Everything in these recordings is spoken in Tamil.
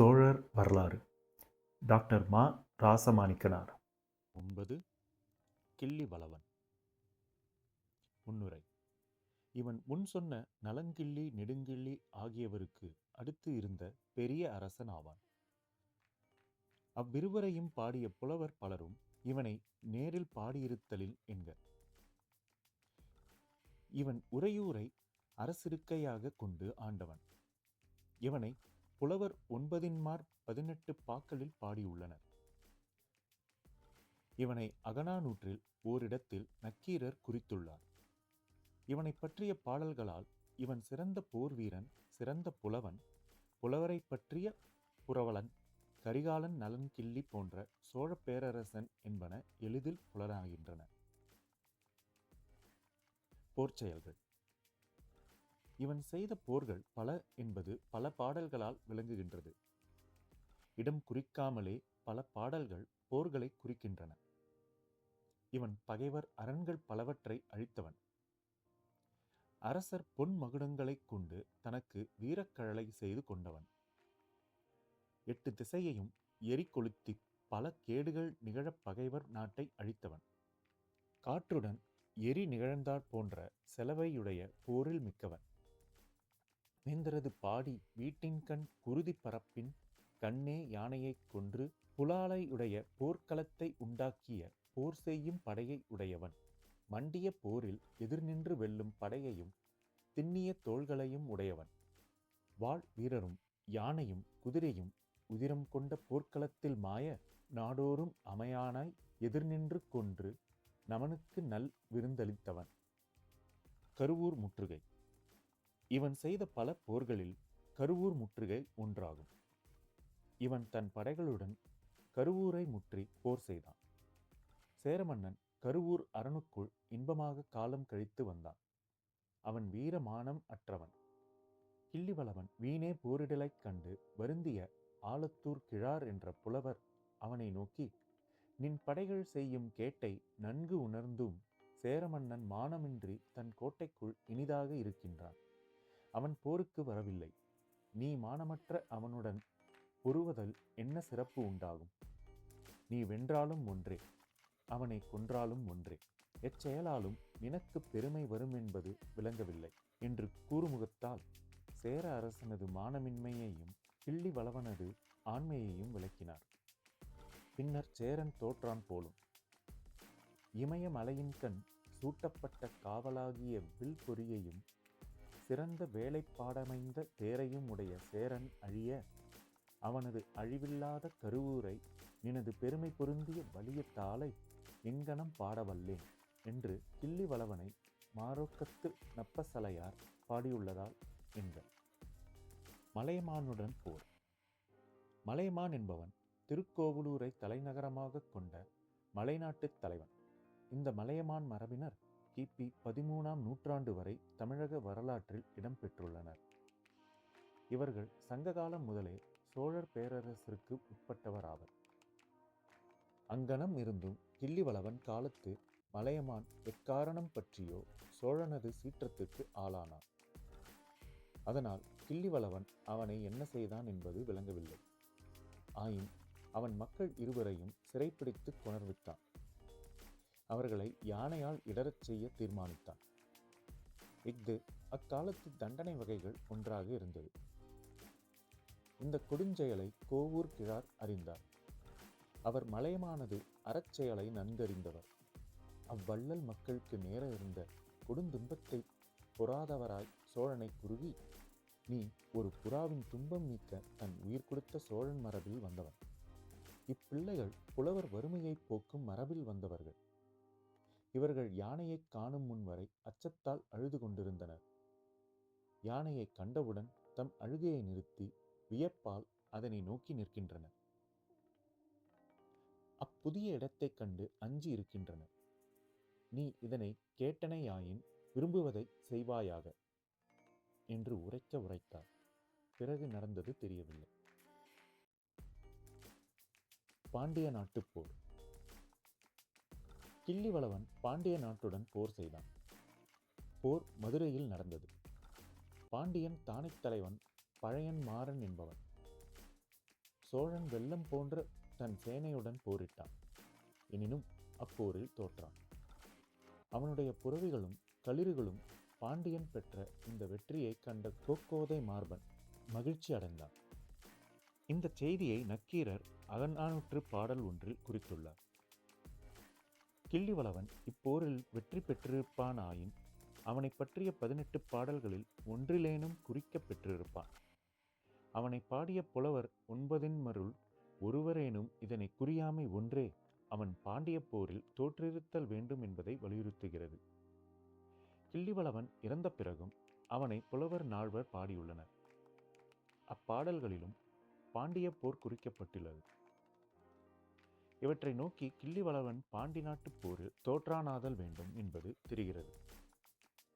சோழர் வரலாறு. டாக்டர் மா ராசமாணிக்கனார். ஒன்பது கிள்ளி வளவன். முன்னுரை. இவன் முன் சொன்ன நலங்கிள்ளி நெடுங்கிள்ளி ஆகியவருக்கு அடுத்து இருந்த பெரிய அரசன் ஆவான். அவ்விருவரையும் பாடிய புலவர் பலரும் இவனை நேரில் பாடியிருத்தலில் என்க. இவன் உறையூரை அரசிருக்கையாக கொண்டு ஆண்டவன். இவனை புலவர் ஒன்பதின்மார் பதினெட்டு பாக்களில் பாடியுள்ளனர். இவனை அகனானூற்றில் ஓரிடத்தில் நக்கீரர் குறித்துள்ளார். இவனை பற்றிய பாடல்களால் இவன் சிறந்த போர் வீரன் சிறந்த புலவன் புலவரை பற்றிய புரவலன் கரிகாலன் நலன் கிள்ளி போன்ற சோழ பேரரசன் என்பன எளிதில் புலனாகின்றன. போர்ச்செயல்கள் இவன் செய்த போர்கள் பல என்பது பல பாடல்களால் விளங்குகின்றது. இடம் குறிக்காமலே பல பாடல்கள் போர்களை குறிக்கின்றன. இவன் பகைவர் அரண்கள் பலவற்றை அழித்தவன். அரசர் பொன் மகுடங்களைக் கொண்டு தனக்கு வீரக்கழலை செய்து கொண்டவன். எட்டு திசையையும் எரிக்கொளுத்தி பல கேடுகள் நிகழப் பகைவர் நாட்டை அழித்தவன். காற்றுடன் எரி நிகழ்ந்தாற் போன்ற செலவையுடைய போரில் மிக்கவன். வேந்தரது பாடி வீட்டின்கண் குருதி பரப்பின் கண்ணே யானையைக் கொன்று புலாலையுடைய போர்க்களத்தை உண்டாக்கிய போர் செய்யும் படையை உடையவன். மண்டிய போரில் எதிர்நின்று வெல்லும் படையையும் திண்ணிய தோள்களையும் உடையவன். வாழ் வீரரும் யானையும் குதிரையும் உதிரம் கொண்ட போர்க்களத்தில் மாய நாடோறும் அமையானாய் எதிர்நின்று கொன்று நமனுக்கு நல் விருந்தளித்தவன். கருவூர் முற்றுகை. இவன் செய்த பல போர்களில் கருவூர் முற்றுகை ஒன்றாகும். இவன் தன் படைகளுடன் கருவூரை முற்றி போர் செய்தான். சேரமன்னன் கருவூர் அரணுக்குள் இன்பமாக காலம் கழித்து வந்தான். அவன் வீரமானம் அற்றவன். கிள்ளிவளவன் வீணே போரிடலைக் கண்டு வருந்திய ஆலத்தூர் கிழார் என்ற புலவர் அவனை நோக்கி நின் படைகள் செய்யும் கேட்டை நன்கு உணர்ந்தும் சேரமன்னன் மானமின்றி தன் கோட்டைக்குள் இனிதாக இருக்கின்றான். அவன் போருக்கு வரவில்லை. நீ மானமற்ற அவனுடன் பொறுவதல் என்ன சிறப்பு உண்டாகும்? நீ வென்றாலும் ஒன்றே அவனை கொன்றாலும் ஒன்றே. எச்செயலாலும் நினக்கு பெருமை வரும் என்பது விளங்கவில்லை என்று கூறுமுகத்தால் சேர அரசனது மானமின்மையையும் கிள்ளி வளவனது ஆண்மையையும் விளக்கினார். பின்னர் சேரன் தோற்றான் போலும். இமயமலையின் கண் சூட்டப்பட்ட காவலாகிய வில் பொறியையும் சிறந்த வேலைப்பாடமைந்த தேரையும் உடைய சேரன் அழிய அவனது அழிவில்லாத கருவூரை நினது பெருமை பொருந்திய வலிய தாளை எங்கனம் பாடவல்லேன் என்று கிள்ளி வளவனை மாரோக்கத்து நப்பசலையார் பாடியுள்ளதால் என்க மலையமானுடன் போர். மலையமான் என்பவன் திருக்கோவலூரை தலைநகரமாக கொண்ட மலைநாட்டுத் தலைவன். இந்த மலையமான் மரபினர் கிபி பதிமூணாம் நூற்றாண்டு வரை தமிழக வரலாற்றில் இடம்பெற்றுள்ளனர் இவர்கள் சங்ககாலம் முதலே சோழர் பேரரசிற்கு உட்பட்டவராவர் அங்கனம் இருந்தும் கிள்ளிவளவன் காலத்து மலையமான் எக்காரணம் பற்றியோ சோழனது சீற்றத்துக்கு ஆளானான். அதனால் கிள்ளிவளவன் அவனை என்ன செய்தான் என்பது விளங்கவில்லை. ஆயின் அவன் மக்கள் இருவரையும் சிறைப்பிடித்து கொணர்வித்தான். அவர்களை யானையால் இடரச் செய்ய தீர்மானித்தான். இஃது அக்காலத்து தண்டனை வகைகள் ஒன்றாக இருந்தது. இந்த கொடுஞ்செயலை கோவூர் கிழார் அறிந்தார். அவர் மலையமானது அறச்செயலை நன்கறிந்தவர். அவ்வள்ளல் மக்களுக்கு நேர இருந்த கொடுந்துன்பத்தை பொறாதவராய் சோழனை குறுகி நீ ஒரு புறாவின் துன்பம் நீக்க தன் உயிர் கொடுத்த சோழன் மரபில் வந்தவன். இப்பிள்ளைகள் புலவர் வறுமையை போக்கும் மரபில் வந்தவர்கள். இவர்கள் யானையைக் காணும் முன் வரை அச்சத்தால் அழுது கொண்டிருந்தனர். யானையை கண்டவுடன் தம் அழுகையை நிறுத்தி வியப்பால் அதனை நோக்கி நிற்கின்றனர். அப்புதிய இடத்தைக் கண்டு அஞ்சி இருக்கின்றனர். நீ இதனை கேட்டனையாயின் விரும்புவதை செய்வாயாக என்று உரைக்க உரைத்தார். பிறகு நடந்தது தெரியவில்லை. பாண்டிய நாட்டுப் போர். கிள்ளிவளவன் பாண்டிய நாட்டுடன் போர் செய்தான். போர் மதுரையில் நடந்தது. பாண்டியன் தானித் தலைவன் பழையன் மாறன் என்பவன். சோழன் வெள்ளம் போன்ற தன் சேனையுடன் போரிட்டான். எனினும் அப்போரில் தோற்றான். அவனுடைய புறவிகளும் களிறுகளும் பாண்டியன் பெற்ற இந்த வெற்றியை கண்ட கோக்கோதை மார்பன் மகிழ்ச்சி அடைந்தான். இந்த செய்தியை நக்கீரர் அகநானூற்று பாடல் ஒன்றில் குறித்துள்ளார். கிள்ளிவளவன் இப்போரில் வெற்றி பெற்றிருப்பானாயின் அவனைப் பற்றிய பதினெட்டு பாடல்களில் ஒன்றிலேனும் குறிக்கப் பெற்றிருப்பான். அவனை பாடிய புலவர் ஒன்பதின் மருள் ஒருவரேனும் இதனை குறியாமை ஒன்றே அவன் பாண்டிய போரில் தோற்றிருத்தல் வேண்டும் என்பதை வலியுறுத்துகிறது. கிள்ளிவளவன் இறந்த பிறகும் அவனை புலவர் நால்வர் பாடியுள்ளனர். அப்பாடல்களிலும் பாண்டிய போர் குறிக்கப்பட்டுள்ளது. இவற்றை நோக்கி கிள்ளிவளவன் பாண்டி நாட்டுப் போரில் தோற்றானாதல் வேண்டும் என்பது தெரிகிறது.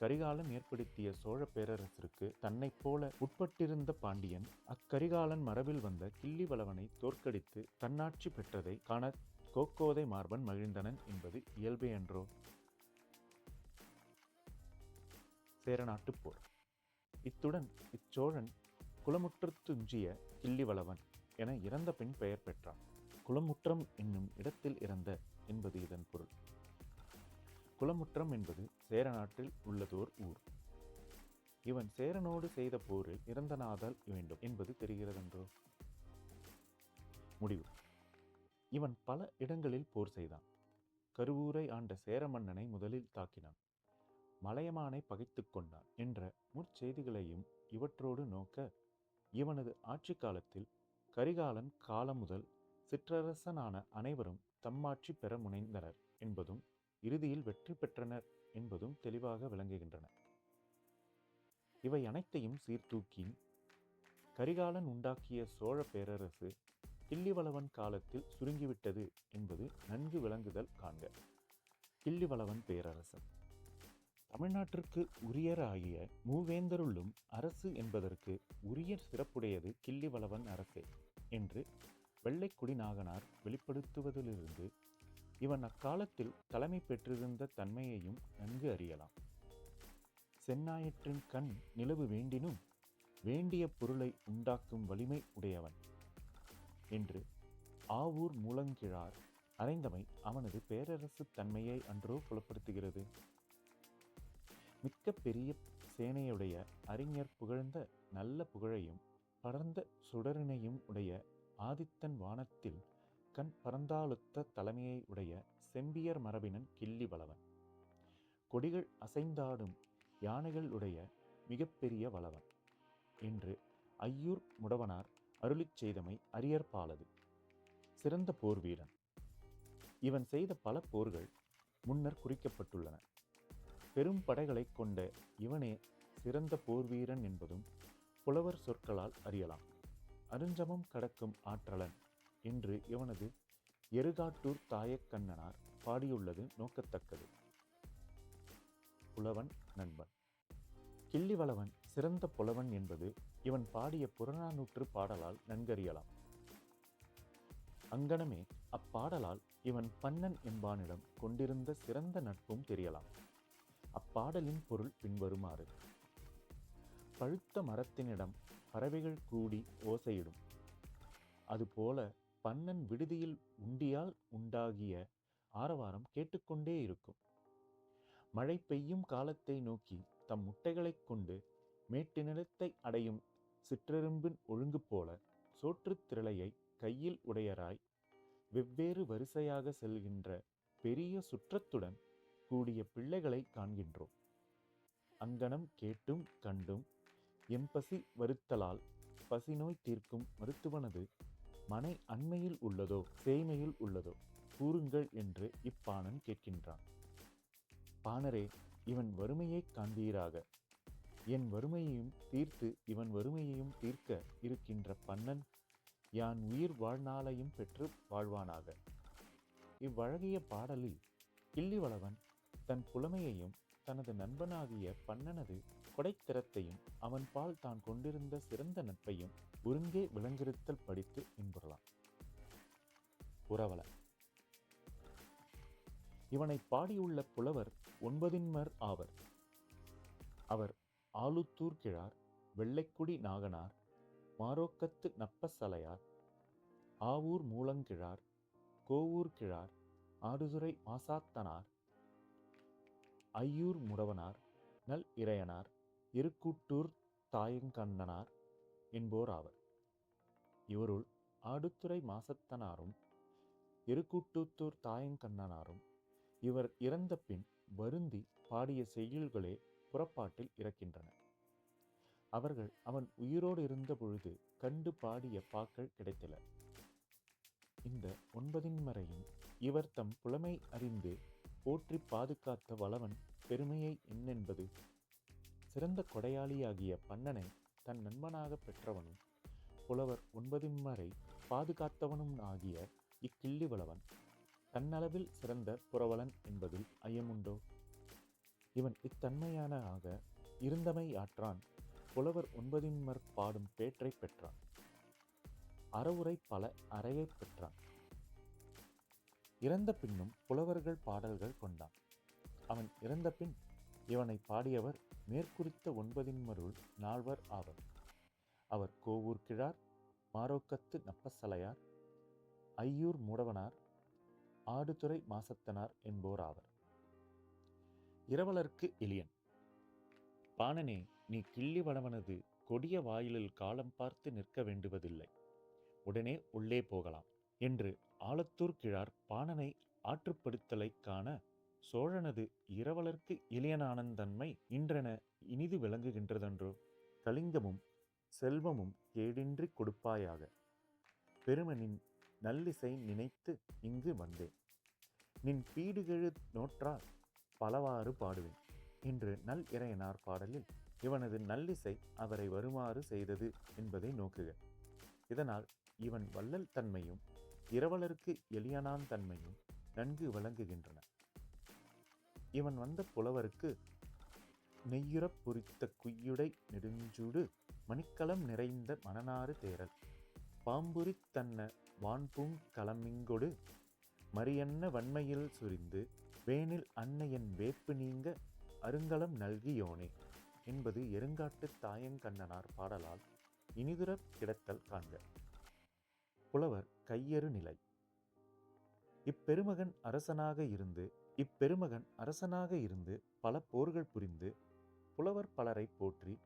கரிகாலன் ஏற்படுத்திய சோழ பேரரசிற்கு தன்னைப் போல உட்பட்டிருந்த பாண்டியன் அக்கரிகாலன் மரபில் வந்த கிள்ளிவளவனை தோற்கடித்து தன்னாட்சி பெற்றதை காண கோக்கோதை மார்பன் மகிழ்ந்தனன் என்பது இயல்பே என்றோ சேரநாட்டுப் போர். இத்துடன் இச்சோழன் குலமுற்றத் துஞ்சிய கிள்ளிவளவன் என இறந்த பின் பெயர் பெற்றான். குலமுற்றம் என்னும் இடத்தில் இறந்த என்பது இதன் பொருள். குலமுற்றம் என்பது சேர நாட்டில் உள்ளதோர் ஊர். இவன் சேரனோடு செய்த போரில் இறந்தனாதல் வேண்டும் என்பது தெரிகிறதென்றோ? முடிவு. இவன் பல இடங்களில் போர் செய்தான். கருவூரை ஆண்ட சேர மன்னனை முதலில் தாக்கினான். மலையமானை பகைத்து கொண்டான் என்ற முற்செய்திகளையும் இவற்றோடு நோக்க இவனது ஆட்சி காலத்தில் கரிகாலன் காலம் முதல் சிற்றரசனான அனைவரும் தம்மாட்சி பெற முனைந்தனர் என்பதும் இறுதியில் வெற்றி பெற்றனர் என்பதும் தெளிவாக விளங்குகின்றன. இவை அனைத்தையும் சீர்தூக்கி கரிகாலன் உண்டாக்கிய சோழ பேரரசு கிள்ளிவளவன் காலத்தில் சுருங்கிவிட்டது என்பது நன்கு விளங்குதல் காண்க. கிள்ளிவளவன் பேரரசன். தமிழ்நாட்டிற்கு உரியராகிய மூவேந்தருள்ளும் அரசு என்பதற்கு உரிய சிறப்புடையது கிள்ளிவளவன் அரசே என்று வெள்ளைக்குடி நாகனார் வெளிப்படுத்துவதிலிருந்து இவன் அக்காலத்தில் தலைமை பெற்றிருந்த தன்மையையும் நன்கு அறியலாம். செந்நாயிற்றின் கண் நிலவு வேண்டினும் வேண்டிய பொருளை உண்டாக்கும் வலிமை உடையவன் என்று ஆவூர் மூலங்கிழார் அறைந்தமை அவனது பேரரசு தன்மையை அன்றோ புலப்படுத்துகிறது. மிக்க பெரிய சேனையுடைய அறிஞர் புகழ்ந்த நல்ல புகழையும் பரந்த சுடரினையும் உடைய ஆதித்தன் வானத்தில் கண் பரந்தாளுத்த தலைமையை உடைய செம்பியர் மரபினன் கிள்ளி வளவன். கொடிகள் அசைந்தாடும் யானைகள் உடைய மிகப்பெரிய வளவன் என்று ஐயூர் முடவனார் அருளிச் செய்தமை அரியற்பாலது சிறந்த போர் வீரன். இவன் செய்த பல போர்கள் முன்னர் குறிக்கப்பட்டுள்ளன. பெரும் படைகளை கொண்ட இவனே சிறந்த போர் வீரன் என்பதும் புலவர் சொற்களால் அறியலாம். அருஞ்சமம் கடக்கும் ஆற்றலன் என்று இவனது எருகாட்டூர் தாயக்கண்ணனார் பாடியுள்ளது நோக்கத்தக்கது. புலவன் நண்பன். கிள்ளிவளவன் சிறந்த புலவன் என்பது இவன் பாடிய புறநானூற்று பாடலால் நன்கறியலாம். அங்கனமே அப்பாடலால் இவன் பன்னன் என்பானிடம் கொண்டிருந்த சிறந்த நட்பும் தெரியலாம். அப்பாடலின் பொருள் பின்வருமாறு. பழுத்த மரத்தினிடம் பறவைகள் கூடி ஓசையிடும். அதுபோல பன்னன் விடுதியில் உண்டியால் உண்டாகிய ஆரவாரம் கேட்டுக்கொண்டே இருக்கும். மழை பெய்யும் காலத்தை நோக்கி தம் முட்டைகளைக் கொண்டு மேட்டு நிலத்தை அடையும் சிற்றெரும்பின் ஒழுங்கு போல சோற்றுத் திரளையை கையில் உடையராய் வெவ்வேறு வரிசையாக செல்கின்ற பெரிய சுற்றத்துடன் கூடிய பிள்ளைகளை காண்கின்றோம். அங்கனம் கேட்டும் கண்டும் எம்பசி வருத்தலால் பசிநோய் தீர்க்கும் மருத்துவனது மனை அண்மையில் உள்ளதோ சேமையில் உள்ளதோ கூறுங்கள் என்று இப்பாணன் கேட்கின்றான். பாணரே இவன் வறுமையைக் காண்பீராக. என் வறுமையையும் தீர்த்து இவன் வறுமையையும் தீர்க்க இருக்கின்ற பன்னன் யான் உயிர் வாழ்நாளையும் பெற்று வாழ்வானாக. இவ்வழகிய பாடலில் கிள்ளிவளவன் தன் புலமையையும் தனது நண்பனாகிய பன்னனது கொடைத்திறத்தையும் அவன் பால் தான் கொண்டிருந்த சிறந்த நட்பையும் ஒருங்கே விளங்கிருத்தல் படித்து இன்புறலாம். உறவல இவனை பாடியுள்ள புலவர் ஒன்பதின்மர் ஆவர். அவர் ஆலுத்தூர் கிழார் வெள்ளைக்குடி நாகனார் மாரோக்கத்து நப்பசலையார் ஆவூர் மூலங்கிழார் கோவூர் கிழார் ஆடுதுறை மாசாத்தனார் ஐயூர் முடவனார் நல் இறையனார் இருக்கூட்டூர் தாயங்கண்ணனார் என்போர் ஆவர். இவருள் ஆடுதுறை மாசத்தனாரும் இருக்கூட்டூத்தூர் தாயங்கண்ணனாரும் இவர் இறந்த பின் வருந்தி பாடிய செய்யுள்களே புறப்பாட்டில் இறக்கின்றன. அவர்கள் அவன் உயிரோடு இருந்த பொழுது கண்டு பாடிய பாக்கள் கிடைத்தல இந்த ஒன்பதின் மறையும் இவர் தம் புலமை அறிந்து போற்றி பாதுகாத்த வளவன் பெருமையை என்னென்பது சிறந்த கொடையாளியாகிய பன்னனை தன் நண்பனாக பெற்றவனும் புலவர் ஒன்பதின்மரை பாதுகாத்தவனும் ஆகிய இக்கிள்ளி வளவன் தன்னளவில் சிறந்த புரவலன் என்பதில் ஐயமுண்டோ? இவன் இத்தன்மையான ஆக இருந்தமை ஆற்றான் புலவர் ஒன்பதின்மர் பாடும் பேற்றை பெற்றான் அறவுரை பல அறையைப் பெற்றான். இறந்த பின்னும் புலவர்கள் பாடல்கள் கொண்டான். அவன் இறந்த பின் இவனை பாடியவர் மேற்குறித்த ஒன்பதின் மருள் நால்வர் ஆவர். அவர் கோவூர் கிழார் மாரோக்கத்து நப்பசலையார் ஐயூர் மூடவனார் ஆடுதுறை மாசத்தனார் என்போர் ஆவர். இரவலர்க்கு எளியன். பாணனே நீ கிள்ளி வளவனது கொடிய வாயிலில் காலம் பார்த்து நிற்க வேண்டுவதில்லை. உடனே உள்ளே போகலாம் என்று ஆலத்தூர் கிழார் பாணனை ஆற்றுப்படுத்தலைக் காண சோழனது இரவலர்க்கு இளையனானந்தன்மை இன்றென இனிது விளங்குகின்றதென்றோ. கலிங்கமும் செல்வமும் கேடின்றி கொடுப்பாயாக. பெருமனின் நல்லிசை நினைத்து இங்கு வந்தேன். நின் பீடுகெழு நோற்றால் பலவாறு பாடுவேன் என்று நல் இறையனார் பாடலில் இவனது நல்லிசை அவரை வருமாறு செய்தது என்பதை நோக்குக. இதனால் இவன் வள்ளல் தன்மையும் இரவலருக்கு எளியனான் தன்மையும் நன்கு விளங்குகின்றன. இவன் வந்த புலவருக்கு நெய்யுறப் பொறித்த குய்யுடை நெடுஞ்சூடு மணிக்கலம் நிறைந்த மணனாறு தேரல் பாம்புரித் தன்ன வான்பூங் களமிங்கொடு மரியன்ன வன்மையில் சுரிந்து வேனில் அன்னையன் வேப்பு நீங்க அருங்கலம் நல்கியோனே என்பது எருங்காட்டு தாயங்கண்ணனார் பாடலால் இனிதுறக் கிடத்தல் காண்க. புலவர் கையறு நிலை. இப்பெருமகன் அரசனாக இருந்து இப்பெருமகன் அரசனாக இருந்து பல போர்கள் புரிந்து புலவர் பலரை போற்றி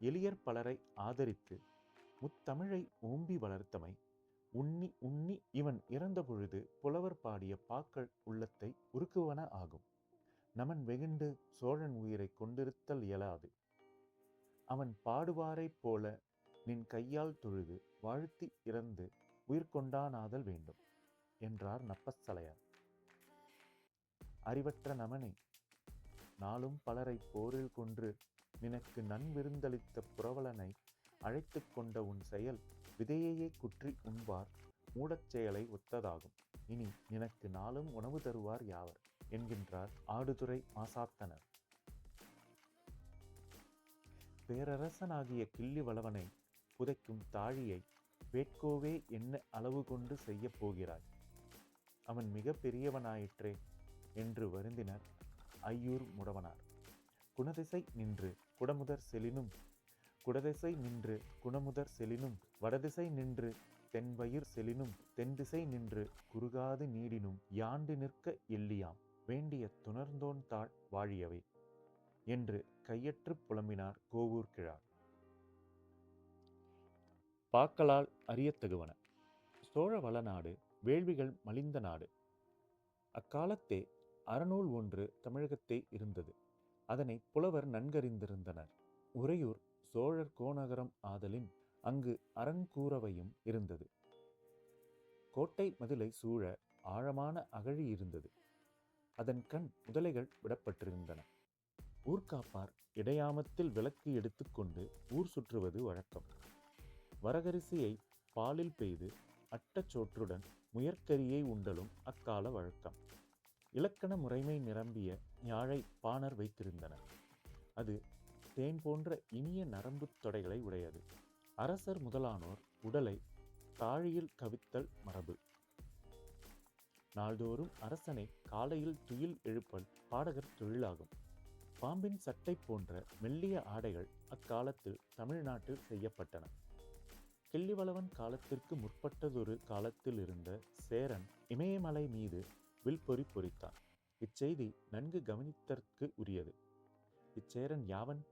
எளியர் பலரை ஆதரித்து முத்தமிழை ஓம்பி வளர்த்தமை உண்ணி உண்ணி இவன் இறந்த பொழுது புலவர் பாடிய பாக்கள் உள்ளத்தை உருக்குவன ஆகும். நமன் வெகுண்டு சோழன் உயிரை கொண்டிருத்தல் இயலாது. அவன் பாடுவாரைப் போல நின் கையால் தொழுது வாழ்த்தி இறந்து உயிர் கொண்டானாதல் வேண்டும் என்றார் நப்பசலையார். அறிவற்ற நமனே. நாளும் பலரை போரில் கொன்று நினக்கு நன்விருந்தளித்த புரவலனை அழைத்து கொண்ட உன் செயல் விதையையே குற்றி உண்பார் மூடச் செயலை ஒத்ததாகும். இனி நினக்கு நாளும் உணவு தருவார் யாவர்? என்கின்றார் ஆடுதுறை மாசாத்தனர். பேரரசனாகிய கிள்ளி வளவனை புதைக்கும் தாழியை வேட்கோவே என்ன அளவு கொண்டு செய்யப் போகிறாய்? அவன் மிக பெரியவனாயிற்றே என்று வருந்தினர். ஐயூர் முடவனார். குணதிசை நின்று குடமுதர் செலினும் குடதிசை நின்று குணமுதர் செலினும் வடதிசை நின்று தென்வயிர் செலினும் தென்திசை நின்று குறுகாது நீடினும் யாண்டு நிற்க எல்லியாம் வேண்டிய துணர்ந்தோன் தாழ் வாழியவை என்று கையற்றுப் புலம்பினார் கோவூர் கிழார். பாக்களால் அறியத்தகுவன. சோழ வளநாடு வேள்விகள் மலிந்த நாடு. அக்காலத்தே அறநூல் ஒன்று தமிழகத்தே இருந்தது. அதனை புலவர் நன்கறிந்திருந்தனர். உறையூர் சோழர் கோநகரம் ஆதலின் அங்கு அரண்கூரவையும் இருந்தது. கோட்டை மதிலை சூழ ஆழமான அகழி இருந்தது. அதன் கண் முதலைகள் விடப்பட்டிருந்தன. ஊர்காப்பார் இடையாமத்தில் விளக்கு எடுத்துக்கொண்டு ஊர் சுற்றுவது வழக்கம். வரகரிசியை பாலில் பெய்து அட்டச்சோற்றுடன் முயற்கரியை உண்டலும் அக்கால வழக்கம். இலக்கண முறைமை நிரம்பிய யாழை பாணர் வைத்திருந்தனர். அது தேன் போன்ற இனிய நரம்புத் தொடைகளை உடையது. அரசர் முதலானோர் உடலை தாழியில் கவித்தல் மரபு. நாள்தோறும் அரசனை காலையில் துயில் எழுப்பல் பாடகர் தொழிலாகும். பாம்பின் சட்டை போன்ற மெல்லிய ஆடைகள் அக்காலத்தில் தமிழ்நாட்டில் செய்யப்பட்டன. கிள்ளிவளவன் காலத்திற்கு முற்பட்டதொரு காலத்தில் இருந்த சேரன் இமயமலை மீது வில்பொறி பொறித்தான் இச்செய்தி நன்கு கவனித்தற்கு உரியது. இச்சேரன் யாவன்?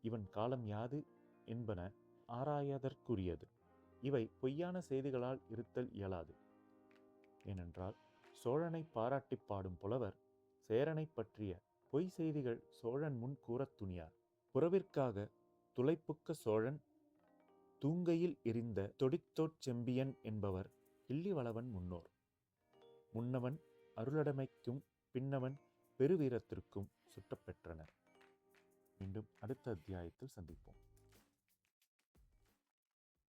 இவன் காலம் யாது? என்பன ஆராயதற்குரியது. இவை பொய்யான செய்திகளால் இருத்தல் இயலாது. ஏனென்றால் சோழனை பாராட்டிப் பாடும் புலவர் சேரனைப் பற்றிய பொய் செய்திகள் சோழன் முன் கூறத் துணியார். புறவிற்காக துளைப்புக்க சோழன் தூங்கையில் எரிந்த தொடித்தோட் செம்பியன் என்பவர் கிள்ளிவளவன் முன்னோர். முன்னவன் அருளடமைக்கும் பின்னவன் பெருவீரத்திற்கும் சுட்டப்பெற்றனர். மீண்டும் அடுத்த அத்தியாயத்தில் சந்திப்போம்.